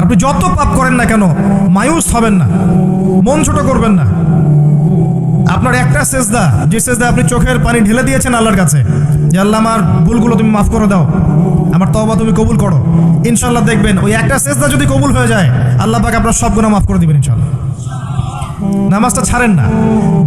আপনি যত পাপ করেন না কেন, মায়ুস হবেন না, মন ছোট করবেন না। আপনার একটা সেজদা, যে সেজদা আপনি চোখের পানি ঢেলে দিয়েছেন আল্লাহর কাছে, যে আল্লাহ আমার ভুলগুলো তুমি মাফ করে দাও, আমার তওবা তুমি কবুল করো। ইনশাল্লাহ দেখবেন, ওই একটা সেজদা যদি কবুল হয়ে যায়, আল্লাহ পাক আপনার সব গুণা মাফ করে দিবেন ইনশাল্লাহ নামাজটা ছাড়েন না।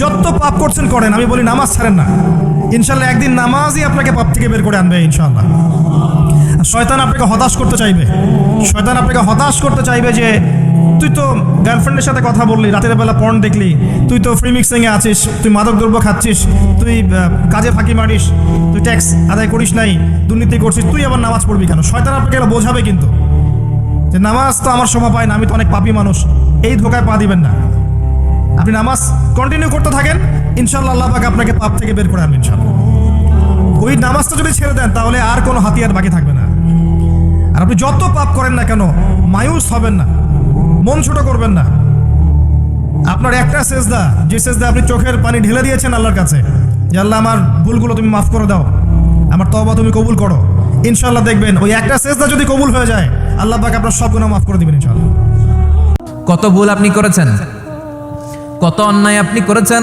যত পাপ করছেন করেন, আমি বলি নামাজ ছাড়েন না। ইনশাল্লাহ একদিন নামাজই আপনাকে পাপ থেকে বের করে আনবে ইনশাল্লাহ শয়তান আপনাকে হতাশ করতে চাইবে। শয়তান আপনাকে হতাশ করতে চাইবে যে, তুই তো গার্লফ্রেন্ডের সাথে কথা বললি, রাতের বেলা পর্ন দেখলি, তুই তো ফ্রি মিক্সিংয়ে আছিস, তুই মাদক দ্রব্য খাচ্ছিস, তুই কাজে ফাঁকি মারিস, তুই ট্যাক্স আদায় করিস নাই, দুর্নীতি করছিস, তুই আবার নামাজ পড়বি কেন? শয়তান আপনাকে এটা বোঝাবে কিন্তু। যে নামাজ তো আমার সময় পায় না, আমি তো অনেক পাপি মানুষ, এই ধোকায় পা দিবেন না। আপনি নামাজ কন্টিনিউ করতে থাকেন ইনশাল্লাহ আল্লাহ পাক আপনাকে পাপ থেকে বের করে আনবেন ইনশাল্লাহ ওই নামাজটা যদি ছেড়ে দেন তাহলে আর কোনো হাতিয়ার বাকি থাকবে না। আর আপনি যত পাপ করেন না কেন মায়ুস হবেন না মন ছোট করবেন না। আপনার একটা সেজদা যে সেজদা আপনি চোখের পানি ঢেলে দিয়েছেন আল্লাহর কাছে যে আল্লাহ আমার ভুলগুলো তুমি মাফ করে দাও আমার তবা তুমি কবুল করো। ইনশাল্লাহ দেখবেন ওই একটা সেজদা যদি কবুল হয়ে যায় আল্লাহ পাক আপনার সব গুণা মাফ করে দিবেন ইনশাল্লাহ কত ভুল আপনি করেছেন কত অন্যায় আপনি করেছেন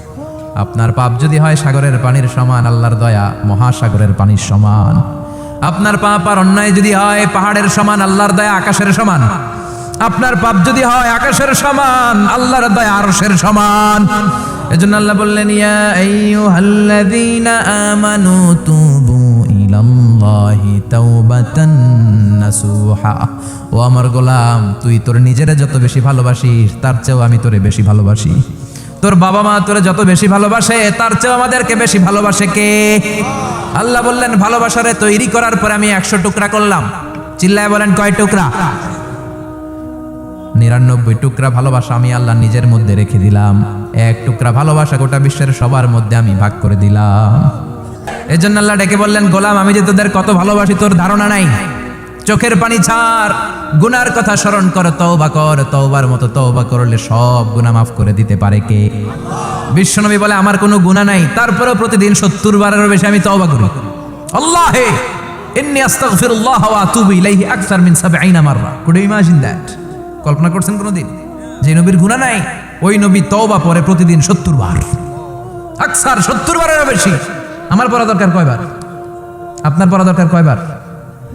আপনার পাপ যদি হয় সাগরের পানির সমান, আল্লাহর দয়া মহাসাগরের পানির সমান। আপনার পাপ আর অন্যায় যদি হয় পাহাড়ের সমান, আল্লাহর দয়া আকাশের সমান। আপনার পাপ যদি হয় আকাশের সমান, আল্লাহর দয়া আরশের সমান। এজন্য আল্লাহ বললেন, ইয়া আইয়ুহাল্লাযীনা আমানু তুবু ইলাল্লাহি তাওবাতান নাসুহা। ও আমার গোলাম, তুই তোর নিজেরে যত বেশি ভালোবাসিস, তার চেয়েও আমি তোরে বেশি ভালোবাসি। তোর বাবা মা তোরে যত বেশি ভালোবাসে, তার চেয়েও আমাদেরকে বেশি ভালোবাসে কে? আল্লাহ বললেন, ভালোবাসারে তৈরি করার পরে আমি একশো টুকরা করলাম। চিল্লায় বলেন, কয় টুকরা? নিরানব্বই টুকরা ভালোবাসা আমি আল্লাহ নিজের মধ্যে রেখে দিলাম। এক টুকরা ভালোবাসা গোটা বিশ্বের সবার মধ্যে আমি ভাগ করে দিলাম। এই জন্য আল্লাহ ডেকে বললেন, গোলাম, আমি যে তোদের কত ভালোবাসি, তোর ধারণা নাই। চোখের পানি ছাড়। গুনার কথা স্মরণ কর, তওবা কর, তওবার মতো তওবা করলে সব গুনাহ মাফ করে দিতে পারে কে? বিশ্বনবী বলে, আমার কোনো গুনাহ নাই। তারপরেও প্রতিদিন সত্তর বারেরও বেশি আমি তওবা করি। আল্লাহে! ইন্নী আস্তাগফিরুল্লাহ ওয়া আতুবু ইলাইহি আকসার মিন 70 মাররা। কুড ইমাজিন দ্যাট কল্পনা করছেন কোনোদিন? যে নবীর গুনাহ নাই, ওই নবী তওবা পরে প্রতিদিন সত্তর বার। আকসার সত্তর বারেরও বেশি। আমার পড়া দরকার কয়বার? আপনার পড়া দরকার কয়বার?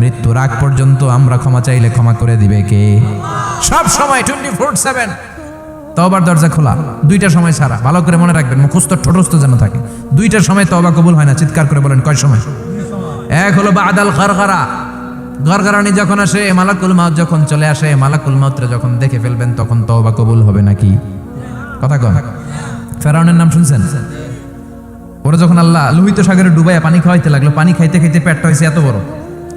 মৃত্যুর আগ পর্যন্ত আমরা ক্ষমা চাইলে ক্ষমা করে দিবে কে? সব সময় টোয়েন্টি ফোর সেভেন তবার দরজা খোলা। দুইটা সময় ছাড়া ভালো করে মনে রাখবেন, মুখস্থ ঠোঁটস্থ যেন থাকে। দুইটার সময় তবা কবুল হয় না, চিৎকার করে বলেন, কয় সময়? এক হলো বা বাদাল গরগরা গরগরানি যখন আসে, মালাকুল মাউত যখন চলে আসে, মালাকুল মাউতরে যখন দেখে ফেলবেন, তখন তওবা কবুল হবে নাকি? কথা কন। ফেরাউনের নাম শুনছেন? ওরা যখন আল্লাহ, লোহিত সাগরে ডুবাইয়া পানি খাওয়াইতে লাগল, পানি খাইতে খাইতে পেটটা হয়েছে এত বড়।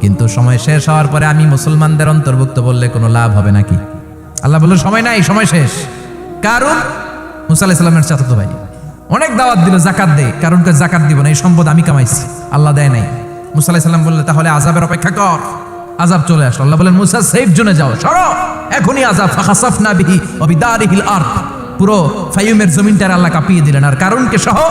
কিন্তু সময় শেষ হওয়ার পরে আমি মুসলমানদের অন্তর্ভুক্ত বললে কোনো লাভ হবে নাকি? আল্লাহ বলল, সময় নাই, সময় শেষ। কারণ মুসা আলাইসাল্লামের চাচাতো ভাই। অনেক দাওয়াত দিল, জাকাত দে। কারণ জাকাত দিব না, এই সম্পদ আমি কামাইছি। আল্লাহ দেয় নাই। মুসা বললে, তাহলে আজাবের অপেক্ষা কর। আজাব চলে আসলো। আল্লাহ বলেন মুসা সেফ জোনে যাও। সরো। এখনই আজাব ফাখাসাফনা বিহি অবিদারিহিল আরদ। পুরো ফাইমের জমিনটার আল্লাহ কাঁপিয়ে দিলেন। আর কারণকে সহ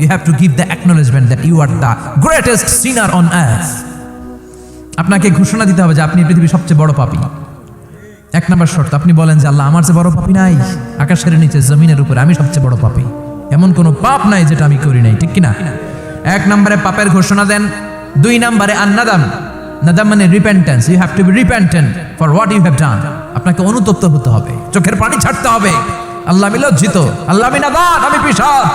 you have to give the acknowledgement that you are the greatest sinner on earth. আপনাকে ঘোষণা দিতে হবে যে আপনি পৃথিবীর সবচেয়ে বড় পাপী। এক নম্বর শর্ত, আপনি বলেন যে আল্লাহ আমার চেয়ে বড় পাপী নাই। আকাশের নিচে, জমিনের উপরে আমি সবচেয়ে বড় পাপী। এমন কোনো পাপ নাই যেটা আমি করি নাই, ঠিক কিনা? এক নম্বরে পাপের ঘোষণা দেন, দুই নম্বরে আন্নাদাম। নাদাম মানে repentance you have to be repentant for what you have done আপনাকে অনুতপ্ত হতে হবে, চোখের পানি ছাড়তে হবে। আল্লাহ আমি লজ্জিত, আল্লাহ আমি নাদান আমি পিসাচ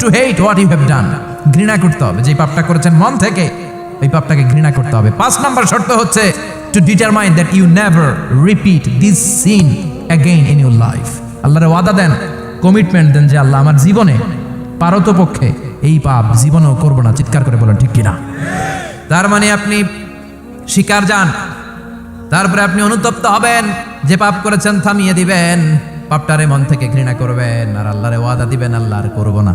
To hate what you have done ঘৃণা করতে হবে। যে পাপটা করেছেন মন থেকে, ওই পাপটাকে ঘৃণা করতে হবে। পাঁচ নাম্বার শর্ত হচ্ছে to determine that you never repeat this sin again in your life আল্লাহরে ওয়াদা দেন কমিটমেন্ট দেন যে আল্লাহ আমার জীবনে, পারত পক্ষে এই পাপ জীবনেও করব না। চিৎকার করে বলেন, ঠিক কিনা? তার মানে আপনি শিকার যান। তারপরে আপনি অনুতপ্ত হবেন, যে পাপ করেছেন থামিয়ে দিবেন। পাপটারে মন থেকে ঘৃণা করবেন, আর আল্লাহরে ওয়াদা দিবেন, আল্লাহ আর করব না।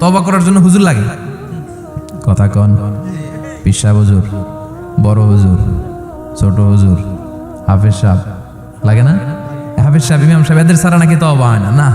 তওবা করার জন্য হুজুর লাগে? কথা কন। পিসা হুজুর, বড় হুজুর, ছোট হুজুর, হাফেজ সাহেব, লাগে না? হাফেজ সাহেব, ইমাম সাহেব, এদের ছাড়া নাকি তবা হয় না না।